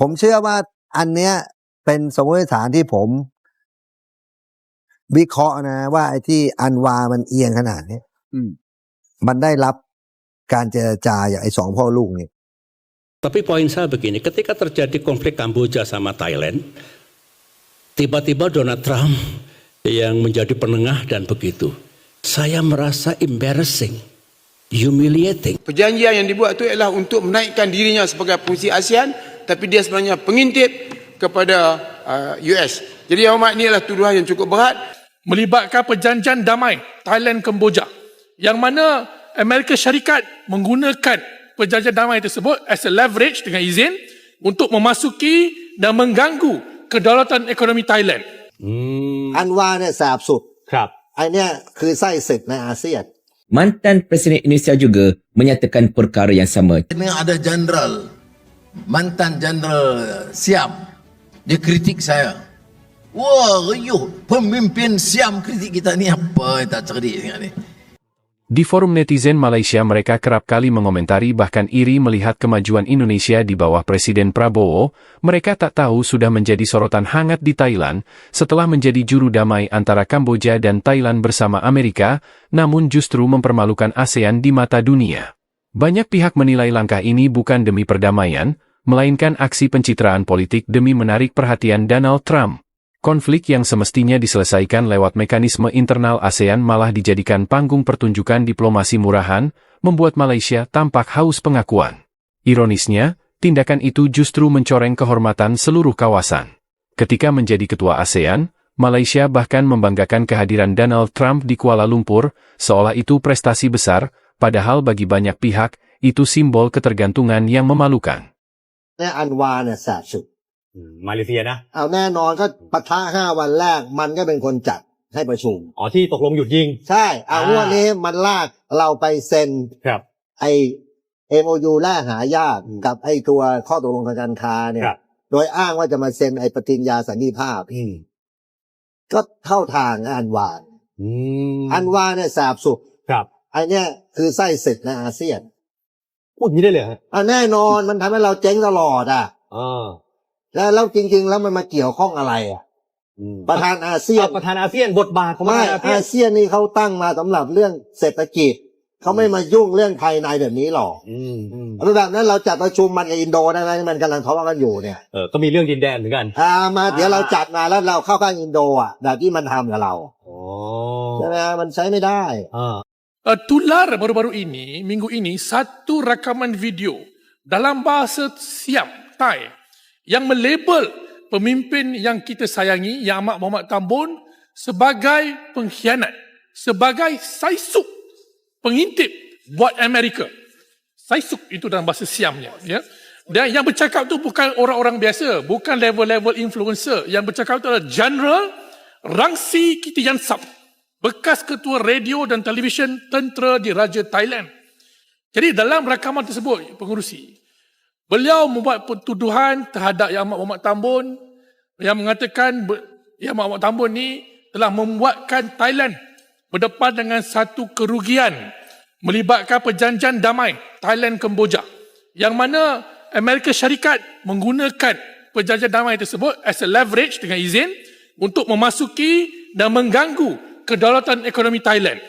ผมเชื่อว่าอันเนี้ยเป็นสมมติฐานที่ผม วิเคราะห์นะ ว่าไอ้ที่อันวามันเอียงขนาดนี้อืมมันได้รับการเจรจาอย่างไอ้สองพ่อลูกนี่ Tapi poin saya begini, ketika terjadi konflik Kamboja sama Thailand, tiba-tiba Donald Trump yang menjadi penengah dan begitu. Saya merasa embarrassing, humiliating. Perjanjian yang dibuat itu ialah untuk menaikkan dirinya sebagai fungsi ASEAN tapi dia sebenarnya pengintip kepada uh, US. Jadi yang amat ini adalah tuduhan yang cukup berat. melibatkan perjanjian damai Thailand Kemboja yang mana Amerika Syarikat menggunakan perjanjian damai tersebut as a leverage dengan izin untuk memasuki dan mengganggu kedaulatan ekonomi Thailand. อันวาเนี่ยแสบสุด ครับ ไอเนี่ยคือไส้ศึกในอาเซียน Mantan Presiden Indonesia juga menyatakan perkara yang sama. Ini ada jenderal, mantan jenderal Siam. Dia kritik saya. Wah, riuh. Pemimpin Siam kritik kita ni apa yang tak cerdik sangat ni. Di forum netizen Malaysia mereka kerap kali mengomentari bahkan iri melihat kemajuan Indonesia di bawah Presiden Prabowo, mereka tak tahu sudah menjadi sorotan hangat di Thailand setelah menjadi juru damai antara Kamboja dan Thailand bersama Amerika, namun justru mempermalukan ASEAN di mata dunia. Banyak pihak menilai langkah ini bukan demi perdamaian, melainkan aksi pencitraan politik demi menarik perhatian Donald Trump. Konflik yang semestinya diselesaikan lewat mekanisme internal ASEAN malah dijadikan panggung pertunjukan diplomasi murahan, membuat Malaysia tampak haus pengakuan. Ironisnya, tindakan itu justru mencoreng kehormatan seluruh kawasan. Ketika menjadi ketua ASEAN, Malaysia bahkan membanggakan kehadiran Donald Trump di Kuala Lumpur, seolah itu prestasi besar, padahal bagi banyak pihak, itu simbol ketergantungan yang memalukan. เนี่ยอันวาเนี่ยแสบสุด อืมมาเลเซียนะ เอาแน่นอนก็ปะทะห้าวันแรกมันก็เป็นคนจัดให้ประชุม อ๋อที่ตกลงหยุดยิง ใช่ เอาอ่า งวันนี้มันลากเราไปเซ็นครับ ไอ MOU แลกหายากกับไอตัวข้อตกลงทางการค้าเนี่ย ครับ โดยอ้างว่าจะมาเซ็นไอปฏิญญาสันติภาพ อืมก็เข้าทางอันวาอืมอันวาเนี่ยแสบสุดครับ ไอเนี่ยคือไส้ศึกในอาเซียน พูดอย่างนี้ได้เลยเหรอฮะอะแน่นอนมันทำให้เราเจ๊งตลอดอะ อ่าแล้วแล้วจริง ๆ แล้วมันมาเกี่ยวข้องอะไรอะ อืมประธานอาเซียนเอาประธานอาเซียนบทบาทของประไม่ธานอาเซียอานเซียนนี่เขาตั้งมาสำหรับเรื่องเศรษฐกิจเขาไม่มายุ่งเรื่องภายในแบบนี้หรอกอืมอืมเอาแบบนั้นเราจัดประชุมมันกับอินโดได้ไหมมันกำลังทะเลาะกันอยู่เนี่ยเออก็มีเรื่องดินแดนเหมือนกันอ่ามาเดี๋ยวเราจัดมาแล้วเราเข้าข้างอินโดอะแบบที่มันทำกับเราอ๋อใช่ไหมมันใช้ไม่ได้ อ่า Uh, tular baru-baru ini, minggu ini, satu rakaman video dalam bahasa Siam, Thai, yang melabel pemimpin yang kita sayangi, Yang Amat Muhammad Tambun, sebagai pengkhianat, sebagai saisuk, pengintip buat Amerika. Saisuk itu dalam bahasa Siamnya. Ya. Dan yang bercakap tu bukan orang-orang biasa, bukan level-level influencer. Yang bercakap tu adalah General Rangsi Kitiyansap, bekas ketua radio dan televisyen tentera di Raja Thailand. Jadi dalam rakaman tersebut, pengurusi, beliau membuat tuduhan terhadap Yang Amat Muhammad Tambun yang mengatakan Yang Amat Muhammad Tambun ni telah membuatkan Thailand berdepan dengan satu kerugian melibatkan perjanjian damai Thailand Kemboja yang mana Amerika Syarikat menggunakan perjanjian damai tersebut as a leverage dengan izin untuk memasuki dan mengganggu kedaulatan ekonomi Thailand.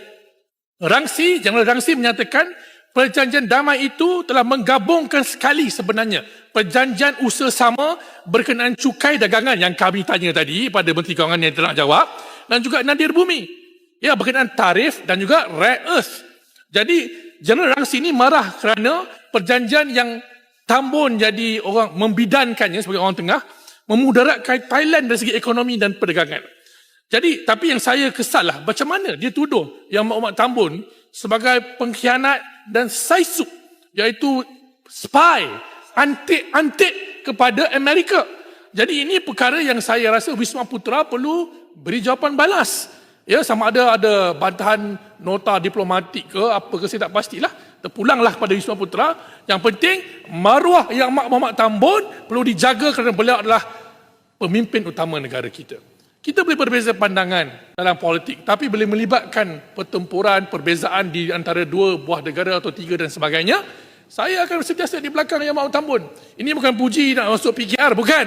Rangsi, General Rangsi menyatakan perjanjian damai itu telah menggabungkan sekali sebenarnya perjanjian usaha sama berkenaan cukai dagangan yang kami tanya tadi pada Menteri Kewangan yang nak jawab dan juga Nadir Bumi. Ya, berkenaan tarif dan juga rare earth. Jadi, General Rangsi ini marah kerana perjanjian yang Tambun jadi orang membidankannya sebagai orang tengah memudaratkan Thailand dari segi ekonomi dan perdagangan. Jadi, tapi yang saya kesal lah, macam mana dia tuduh yang Muhammad Tambun sebagai pengkhianat dan saisuk, iaitu spy, antik-antik kepada Amerika. Jadi ini perkara yang saya rasa Wisma Putra perlu beri jawapan balas. Ya, sama ada ada bantahan nota diplomatik ke apa ke saya tak pastilah. Terpulanglah pada Wisma Putra. Yang penting maruah yang Mak Muhammad Tambun perlu dijaga kerana beliau adalah pemimpin utama negara kita. Kita boleh berbeza pandangan dalam politik tapi boleh melibatkan pertempuran, perbezaan di antara dua buah negara atau tiga dan sebagainya saya akan sentiasa di belakang Yang Maha Tambun. Ini bukan puji nak masuk PKR, bukan.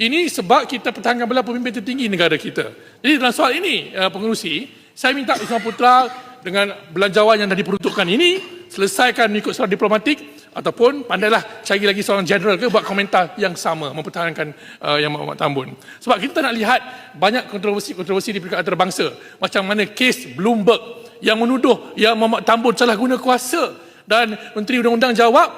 Ini sebab kita pertahankan belah pemimpin tertinggi negara kita. Jadi dalam soal ini, uh, pengerusi, saya minta Ismail Putra dengan belanjawan yang dah diperuntukkan ini, selesaikan mengikut secara diplomatik ataupun pandailah cari lagi seorang general ke buat komentar yang sama mempertahankan uh, Yang Maha Tambun. Sebab kita nak lihat banyak kontroversi-kontroversi di peringkat antarabangsa. Macam mana kes Bloomberg yang menuduh Yang Maha Tambun salah guna kuasa dan Menteri Undang-Undang jawab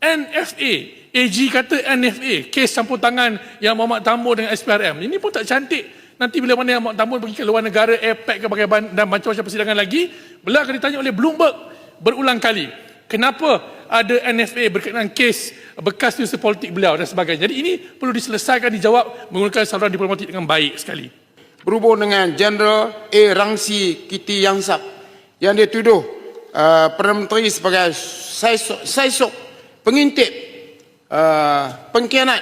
NFA AG kata NFA kes campur tangan yang Muhammad Tambur dengan SPRM ini pun tak cantik nanti bila mana yang Muhammad Tambur pergi ke luar negara APEC ke bagai dan macam-macam persidangan lagi beliau akan ditanya oleh Bloomberg berulang kali kenapa ada NFA berkenaan kes bekas usaha politik beliau dan sebagainya. Jadi ini perlu diselesaikan dijawab menggunakan saluran diplomatik dengan baik sekali. Berhubung dengan Jeneral A. Rangsi Kiti Yangsap yang dia tuduh uh, Perdana Menteri sebagai saisok, saisok pengintip uh, pengkhianat.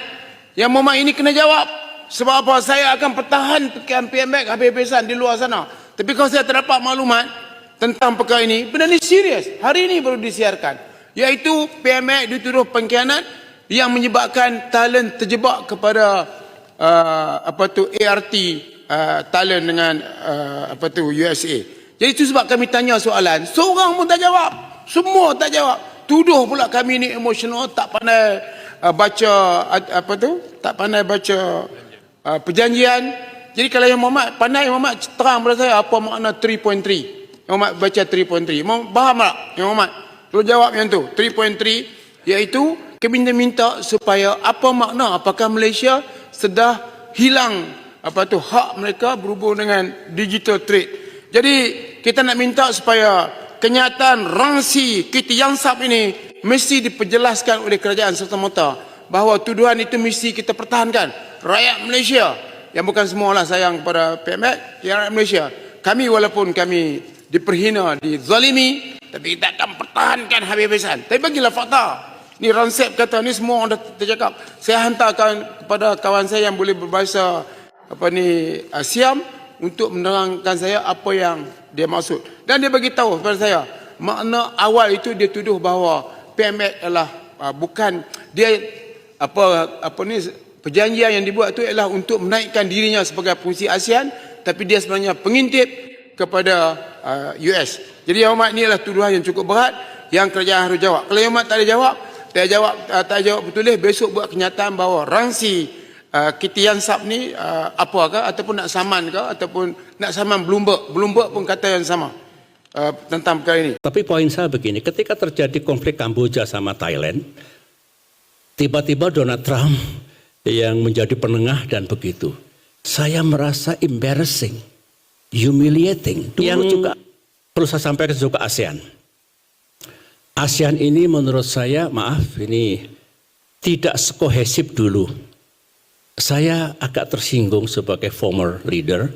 Yang Muhammad ini kena jawab sebab apa? Saya akan pertahankan PMX habis-habisan di luar sana. Tapi kalau saya terdapat maklumat tentang perkara ini benda ni serius. Hari ini baru disiarkan iaitu PMX dituduh pengkhianat yang menyebabkan talent terjebak kepada uh, apa tu ART uh, talent dengan uh, apa tu USA jadi itu sebab kami tanya soalan. Seorang pun tak jawab. Semua tak jawab. Tuduh pula kami ni emosional tak pandai uh, baca uh, apa tu tak pandai baca uh, perjanjian. Jadi kalau yang Muhammad pandai Muhammad terang pada saya apa makna 3.3 yang Muhammad baca 3.3 Muhammad faham tak yang Muhammad Terus jawab yang tu. 3.3 iaitu kami minta supaya apa makna apakah Malaysia sedah hilang apa tu hak mereka berhubung dengan digital trade. Jadi kita nak minta supaya kenyataan rangsi Kiti Yangsap ini mesti diperjelaskan oleh kerajaan serta-merta bahawa tuduhan itu mesti kita pertahankan. Rakyat Malaysia yang bukan semualah sayang kepada PMX yang rakyat Malaysia kami walaupun kami diperhina dizalimi tapi kita akan pertahankan habis-habisan tapi bagilah fakta. Ni Ransep kata ni semua orang dah tercakap. Saya hantarkan kepada kawan saya yang boleh berbahasa apa ni uh, Siam untuk menerangkan saya apa yang dia maksud. Dan dia bagi tahu kepada saya makna awal itu dia tuduh bahawa PMX adalah uh, bukan dia apa apa ni perjanjian yang dibuat itu adalah untuk menaikkan dirinya sebagai fungsi ASEAN tapi dia sebenarnya pengintip kepada uh, US. Jadi Yang Amat ini adalah tuduhan yang cukup berat yang kerajaan harus jawab. Kalau Yang tak ada jawab, tak jawab uh, tak jawab betul besok buat kenyataan bahawa rangsi uh, Kitian Sap ni uh, apakah ataupun nak saman ke ataupun nak saman Bloomberg. Bloomberg pun kata yang sama uh, tentang perkara ini. Tapi poin saya begini, ketika terjadi konflik Kamboja sama Thailand, tiba-tiba Donald Trump yang menjadi penengah dan begitu. Saya merasa embarrassing, humiliating. Dulu yang juga perlu saya sampaikan juga ASEAN. ASEAN ini menurut saya, maaf ini tidak sekohesif dulu. Saya agak tersinggung sebagai former leader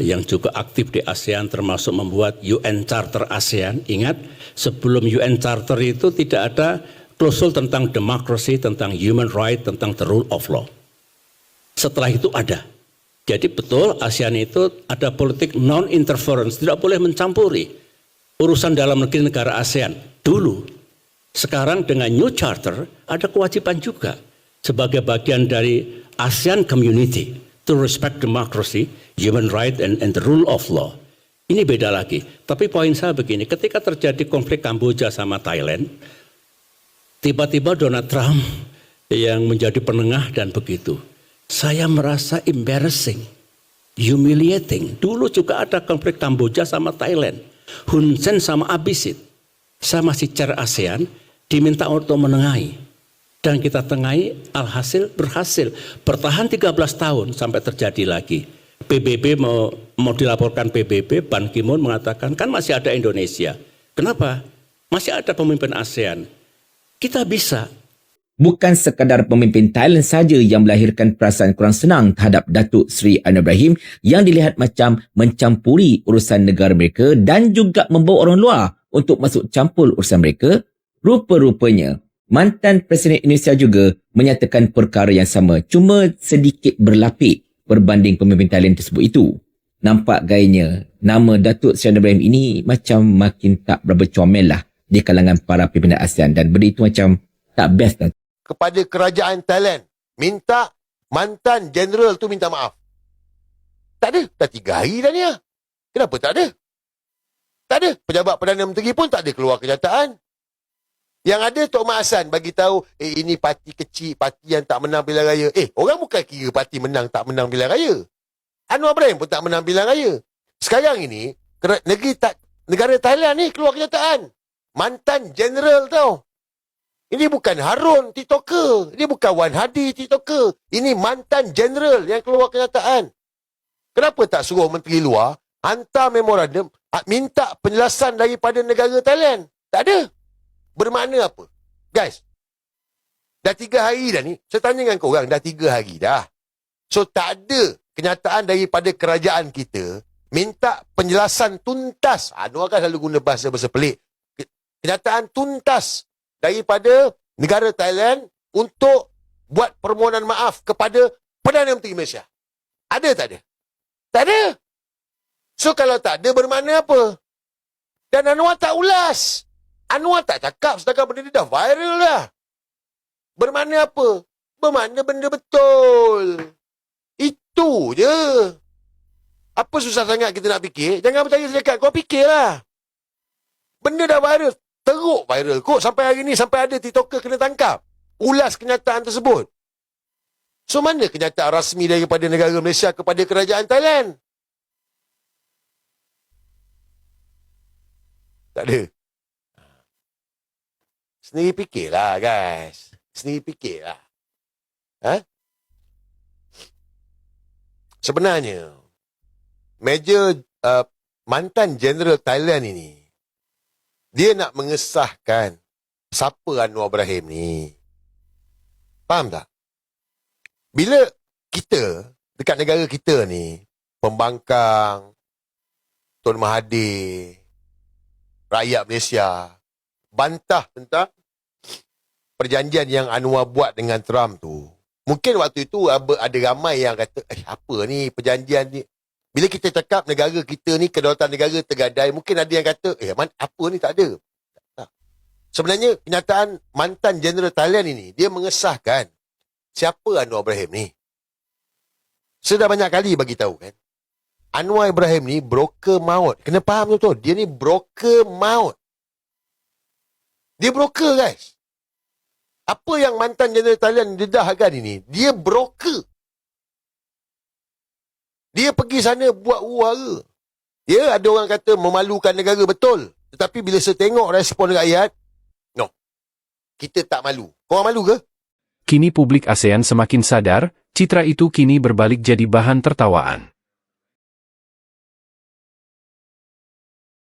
yang juga aktif di ASEAN termasuk membuat UN Charter ASEAN. Ingat, sebelum UN Charter itu tidak ada klausul tentang demokrasi, tentang human right, tentang the rule of law. Setelah itu ada. Jadi betul ASEAN itu ada politik non-interference, tidak boleh mencampuri urusan dalam negeri negara ASEAN. Dulu, sekarang dengan New Charter ada kewajiban juga sebagai bagian dari ASEAN Community to respect democracy, human right, and, and the rule of law. Ini beda lagi. Tapi poin saya begini, ketika terjadi konflik Kamboja sama Thailand, tiba-tiba Donald Trump yang menjadi penengah dan begitu saya merasa embarrassing, humiliating. Dulu juga ada konflik Kamboja sama Thailand, Hun Sen sama Abisit. Saya masih cara ASEAN, diminta untuk menengahi. Dan kita tengahi, alhasil berhasil. Bertahan 13 tahun sampai terjadi lagi. PBB mau, mau dilaporkan PBB, Ban Ki-moon mengatakan, kan masih ada Indonesia. Kenapa? Masih ada pemimpin ASEAN. Kita bisa bukan sekadar pemimpin Thailand saja yang melahirkan perasaan kurang senang terhadap Datuk Seri Anwar Ibrahim yang dilihat macam mencampuri urusan negara mereka dan juga membawa orang luar untuk masuk campur urusan mereka, rupa-rupanya mantan Presiden Indonesia juga menyatakan perkara yang sama cuma sedikit berlapik berbanding pemimpin Thailand tersebut itu. Nampak gayanya nama Datuk Seri Anwar Ibrahim ini macam makin tak berapa comel lah di kalangan para pimpinan ASEAN dan benda itu macam tak best lah. Kepada kerajaan Thailand minta mantan jeneral tu minta maaf. Tak ada. Dah tiga hari dah ni. ah. Kenapa tak ada? Tak ada. Pejabat Perdana Menteri pun tak ada keluar kenyataan. Yang ada Tok Mak Hassan bagi tahu, eh ini parti kecil, parti yang tak menang pilihan raya. Eh, orang bukan kira parti menang tak menang pilihan raya. Anwar Ibrahim pun tak menang pilihan raya. Sekarang ini, negeri tak, negara Thailand ni keluar kenyataan. Mantan jeneral tau. Ini bukan Harun TikToker. Ini bukan Wan Hadi TikToker. Ini mantan jeneral yang keluar kenyataan. Kenapa tak suruh menteri luar hantar memorandum ah, minta penjelasan daripada negara Thailand? Tak ada. Bermakna apa? Guys, dah tiga hari dah ni. Saya tanya dengan korang, dah tiga hari dah. So tak ada kenyataan daripada kerajaan kita minta penjelasan tuntas. Anwar kan selalu guna bahasa-bahasa pelik. Ke- Kenyataan tuntas daripada negara Thailand untuk buat permohonan maaf kepada Perdana Menteri Malaysia. Ada tak ada? Tak ada. So kalau tak ada bermakna apa? Dan Anwar tak ulas. Anwar tak cakap setakat benda ni dah viral dah. Bermakna apa? Bermakna benda betul. Itu je. Apa susah sangat kita nak fikir? Jangan percaya selekat. Kau fikirlah. Benda dah viral. Teruk viral kot. Sampai hari ni, sampai ada TikToker kena tangkap. Ulas kenyataan tersebut. So, mana kenyataan rasmi daripada negara Malaysia kepada kerajaan Thailand? Tak ada. Sendiri fikirlah, guys. Sendiri fikirlah. Ha? Sebenarnya, Major uh, mantan General Thailand ini, dia nak mengesahkan siapa Anwar Ibrahim ni. Faham tak? Bila kita, dekat negara kita ni, pembangkang, Tun Mahathir, rakyat Malaysia, bantah tentang perjanjian yang Anwar buat dengan Trump tu. Mungkin waktu itu ada ramai yang kata, eh apa ni perjanjian ni? Bila kita cakap negara kita ni, kedaulatan negara tergadai, mungkin ada yang kata, eh man, apa ni tak ada. Tak. Sebenarnya kenyataan mantan General Thailand ini, dia mengesahkan siapa Anwar Ibrahim ni. Saya dah banyak kali bagi tahu kan. Anwar Ibrahim ni broker maut. Kena faham tu tu. Dia ni broker maut. Dia broker guys. Apa yang mantan General Thailand dedahkan ini? Dia broker. Dia pergi sana buat uara. Ya, ada orang kata memalukan negara betul. Tetapi bila saya tengok respon rakyat, no. Kita tak malu. Korang malu ke? Kini publik ASEAN semakin sadar, citra itu kini berbalik jadi bahan tertawaan.